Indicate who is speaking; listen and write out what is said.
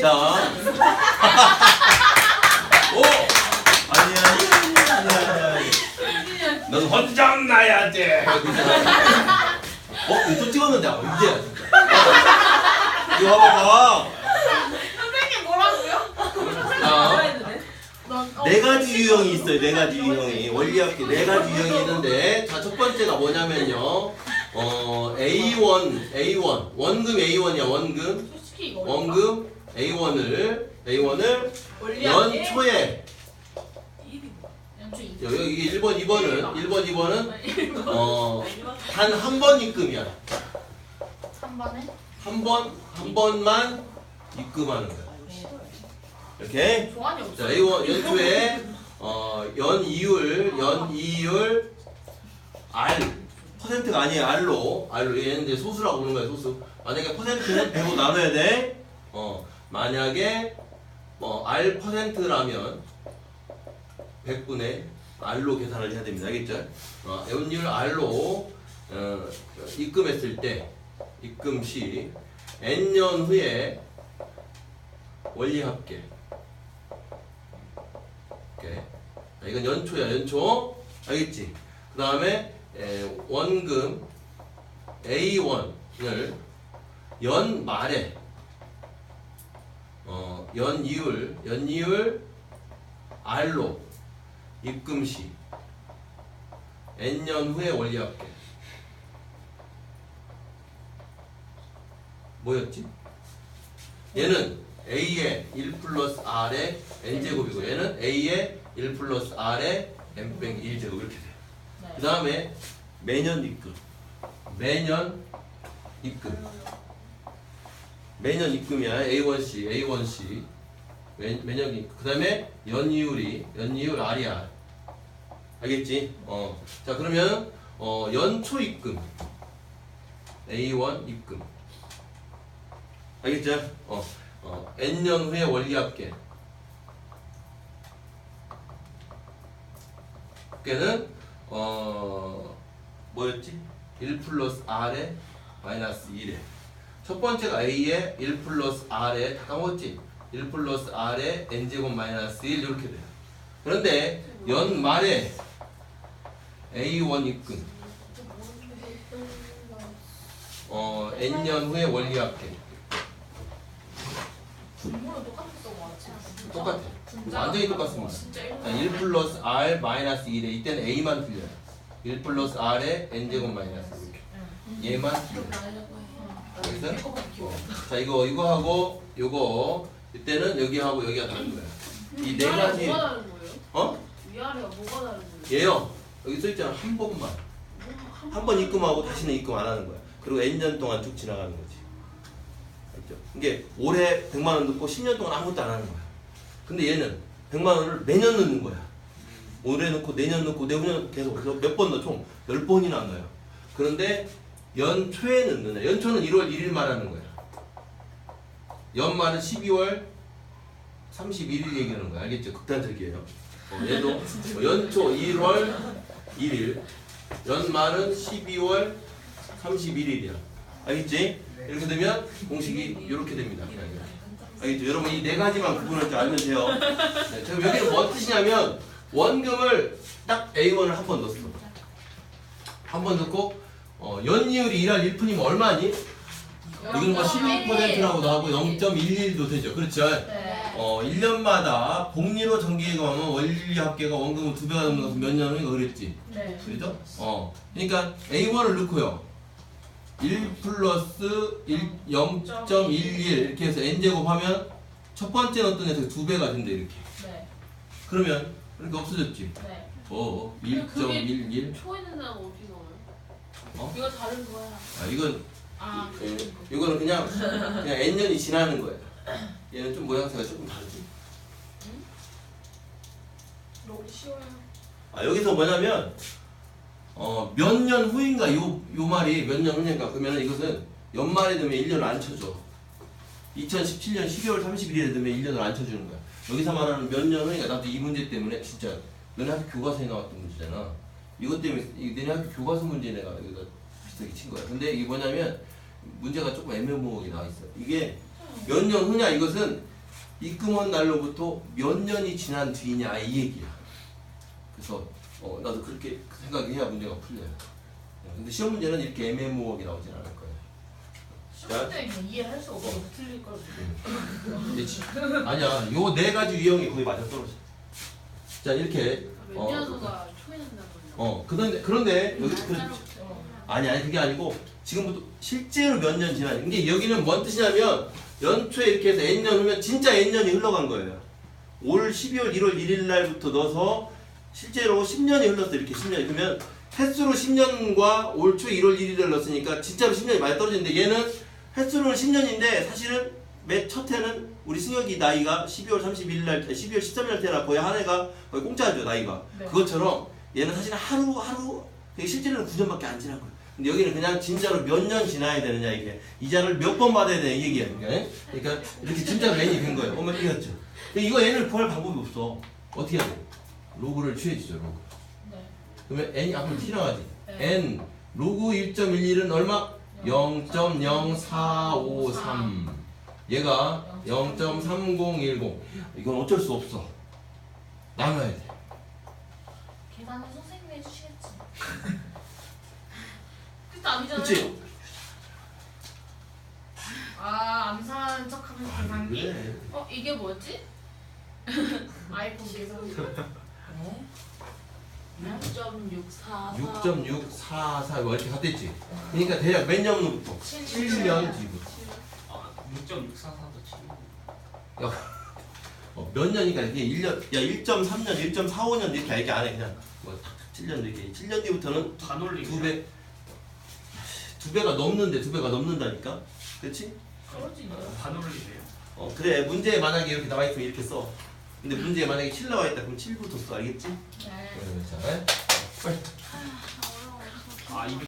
Speaker 1: 자. 오! 아니야, 아니야, 아니야. 넌 혼자 나야 돼. 어? 이거 또 찍었는데, 아, 이제야, 진짜. 이거 봐봐.
Speaker 2: 선생님 뭐라고요?
Speaker 1: 자,
Speaker 3: 돼?
Speaker 2: 넌 어,
Speaker 1: 네 가지 유형이 있어요, 네 가지 유형이. 원리학계 네 가지 유형이 있는데, 자, 첫 번째가 뭐냐면요. 어, A1, A1. 원금 A1이야, 원금.
Speaker 2: 솔직히 이거
Speaker 1: 원금 A1을, A1을
Speaker 2: 원리학계
Speaker 1: 연초에
Speaker 2: 연초 이.
Speaker 1: 여기 이게 1번, 2번은 1번, 2번은 어, 단 한 번 입금이야.
Speaker 2: 3번에
Speaker 1: 한 번, 한 번만 입금하는 거야. 이렇게.
Speaker 2: 조안이
Speaker 1: 자,
Speaker 2: 없어.
Speaker 1: A1 연초에 어, 연 이율, 연 이율 R 퍼센트가 아니에요. R로. R로 얘는 이제 소수라고 보는 거야, 소수. 만약에 퍼센트는 100으로 나눠야 돼. 어, 만약에 뭐 R 퍼센트라면 100분의 R로 계산을 해야 됩니다. 알겠죠? 어, 연율 R로 어, 입금했을 때 입금 시 N년 후에 원리 합계 오케이. 자, 이건 연초야, 연초. 알겠지? 그 다음에 원금 A1을 연 말에 어, 연 이율, 연 이율 R로 입금 시 N년 후에 원리 합계. 뭐였지? 얘는 A의 1 플러스 R의 N제곱이고 얘는 A의 1 플러스 R의 N 뺑 1제곱 이렇게 돼요. 그
Speaker 2: 네.
Speaker 1: 다음에 매년 입금. 매년 입금. 매년 입금이야. A1C, A1C. 매, 매년 입금. 그 다음에 연이율이, 연이율 R이야. 알겠지? 어. 자, 그러면, 어, 연초 입금. A1 입금. 알겠죠? 어. 어, N년 후에 원리 합계. 합계는 어 뭐였지? 1 플러스 R에 마이너스 1에 첫 번째가 A에 1 플러스 R에 다 까먹었지? 1 플러스 R에 N제곱 마이너스 1 이렇게 돼요 그런데 연말에 A1 입금 어 N년 후에 원리 합계
Speaker 2: 분모는 똑같았던 것 같지.
Speaker 1: 똑같아. 완전히 똑같습니다. 자, 1 플러스 R 마이너스 1에 이때는 A만 틀려요. 1 플러스 R에 N제곱 마이너스 이렇게 얘만 틀려요. 알겠어요? 자 이거 이거 하고 요거 이때는 여기하고 여기가 다른 거야. 이 네 가지
Speaker 2: 뭐가 다른 거예요?
Speaker 1: 어?
Speaker 2: 위아래가 뭐가 다른 거예요?
Speaker 1: 얘요. 여기 써 있잖아. 한 번만. 한 번 입금하고 다시는 입금 안 하는 거야. 그리고 N년 동안 쭉 지나가는 거지. 알죠? 이게 올해 100만 원 넣고 10년 동안 아무것도 안 하는 거야 근데 얘는 100만 원을 매년 넣는 거야. 올해 넣고 내년 넣고 내후년 계속 그래서 몇 번 넣어? 총 10번이나 넣어요. 그런데 연초에 넣는 거야. 연초는 1월 1일 말하는 거야. 연말은 12월 31일 얘기하는 거야. 알겠죠? 극단적이에요. 어, 얘도 어, 연초 1월 1일 연말은 12월 31일이야. 알겠지? 이렇게 되면 공식이 이렇게 됩니다 알겠죠? 여러분 이 네 가지만 구분할 줄 알면 돼요 네, 지금 여기는 뭔 뜻이냐면 원금을 딱 A1을 한 번 넣었어 한 번 넣고 어, 연이율이 1할 1푼이면 얼마니? 이건 뭐 12%라고도 하고 0.11도 되죠 그렇죠?
Speaker 2: 네.
Speaker 1: 어, 1년마다 복리로 정기예금하면 원리 합계가 원금은 두 배가 넘는 것은 몇년 후인가 그랬지?
Speaker 2: 네.
Speaker 1: 그죠? 어. 그러니까 A1을 넣고요. 1 플러스 1, 0.11 이렇게 해서 n제곱 하면 첫 번째 넣었던 녀석이 두 배가 된다 이렇게.
Speaker 2: 네.
Speaker 1: 그러면 이렇게 없어졌지?
Speaker 2: 네.
Speaker 1: 어,
Speaker 2: 그게
Speaker 1: 1.11.
Speaker 2: 초에 있는 애가 어디 나와요?
Speaker 1: 어?
Speaker 2: 이거 다른 거야.
Speaker 1: 아, 이건
Speaker 2: 아,
Speaker 1: 예,
Speaker 2: 그
Speaker 1: 이거는 그냥 그냥 n년이 지나는 거예요. 얘는 좀 모양새가 조금 다르지.
Speaker 2: 너무 쉬워요.
Speaker 1: 아 여기서 뭐냐면 어 몇 년 후인가 요, 요 말이 몇 년 후인가 그러면 이것은 연말에 되면 1년을 안 쳐줘. 2017년 12월 31일에 되면 1년을 안 쳐주는 거야. 여기서 말하는 몇 년 후인가? 나도 이 문제 때문에 진짜 너네 학교 교과서에 나왔던 문제잖아. 이것 때문에 이 너네 학교 교과서 문제 내가 여기다 비슷하게 친 거야. 근데 이게 뭐냐면 문제가 조금 애매모호하게 나와 있어요. 이게 몇 년 후냐? 이것은 입금한 날로부터 몇 년이 지난 뒤냐? 이 얘기야. 그래서 어, 나도 그렇게 생각해야 문제가 풀려요. 네, 근데 시험 문제는 이렇게 애매모호하게 나오진 않을 거예요.
Speaker 2: 시험 때 이거 이해할 수 없어. 틀릴 걸.
Speaker 1: 지- 아니야, 요 네 가지 유형이 거의 맞아 떨어져. 자 이렇게
Speaker 2: 몇
Speaker 1: 어.
Speaker 2: 초에 된다고.
Speaker 1: 어 그런데 그런데 여기 그,
Speaker 2: 어.
Speaker 1: 아니 아니 그게 아니고 지금부터 실제로 몇 년 지난 이게 여기는 뭔 뜻이냐면 연초에 이렇게 해서 N년 후면 진짜 N년이 흘러간 거예요. 올 12월 1월 1일 날부터 넣어서 실제로 10년이 흘렀어 이렇게 10년 그러면 횟수로 10년과 올 초 1월 1일을 넣었으니까 진짜로 10년이 많이 떨어지는데 얘는 횟수로는 10년인데 사실은 맨첫 해는 우리 승혁이 나이가 12월 31일 날 12월 13일 날 때라 거의 한 해가 거의 공짜죠 나이가
Speaker 2: 네.
Speaker 1: 그것처럼 얘는 사실은 하루 하루 실제로는 9년밖에 안 지난 거예요. 근데 여기는 그냥 진짜로 몇 년 지나야 되느냐 이게 이자를 몇 번 받아야 되냐 이 얘기야. 그러니까, 그러니까 이렇게 진짜 N이 된 거예요. 어머 이겼죠. 이거 N을 구할 방법이 없어. 어떻게 해야 돼? 로그를 취해주죠 로그.
Speaker 2: 네.
Speaker 1: 그러면 N이 앞으로 튀어나가지.
Speaker 2: 네.
Speaker 1: N 로그 1.11은 얼마? 0.0453. 얘가 0.3010. 이건 어쩔 수 없어. 나눠야 돼.
Speaker 3: 계산은 선생님이 해주시겠지.
Speaker 2: 그때 아니잖아요.
Speaker 1: 그치?
Speaker 2: 아 암산한 척하면서 계산기?
Speaker 1: 그래.
Speaker 2: 어 이게 뭐지? 아이폰 계산기.
Speaker 3: 6.64.
Speaker 1: 6.644뭐 이렇게 갔댔지. 그러니까 대략 몇 년부터? 7년 뒤부터.
Speaker 4: 아, 6.644도 치고
Speaker 1: 어, 몇 년이니까 이게 1년, 야 1.3년, 1.45년 이렇게 얘기 안 해. 그냥 뭐 7년 이렇게 7년 뒤부터는
Speaker 4: 다 놀리고
Speaker 1: 두 배, 두 배가 넘는데 두 배가 넘는다니까. 그렇지?
Speaker 2: 떨어지네.
Speaker 4: 다 놀리세요
Speaker 1: 어 그래 문제에 만약에 이렇게 나와 있으면 이렇게 써. 근데 문제에 만약에 7 나와 있다 그럼 7부 도수 알겠지?
Speaker 2: 네.
Speaker 1: 그러면 잘. 아, 아 이게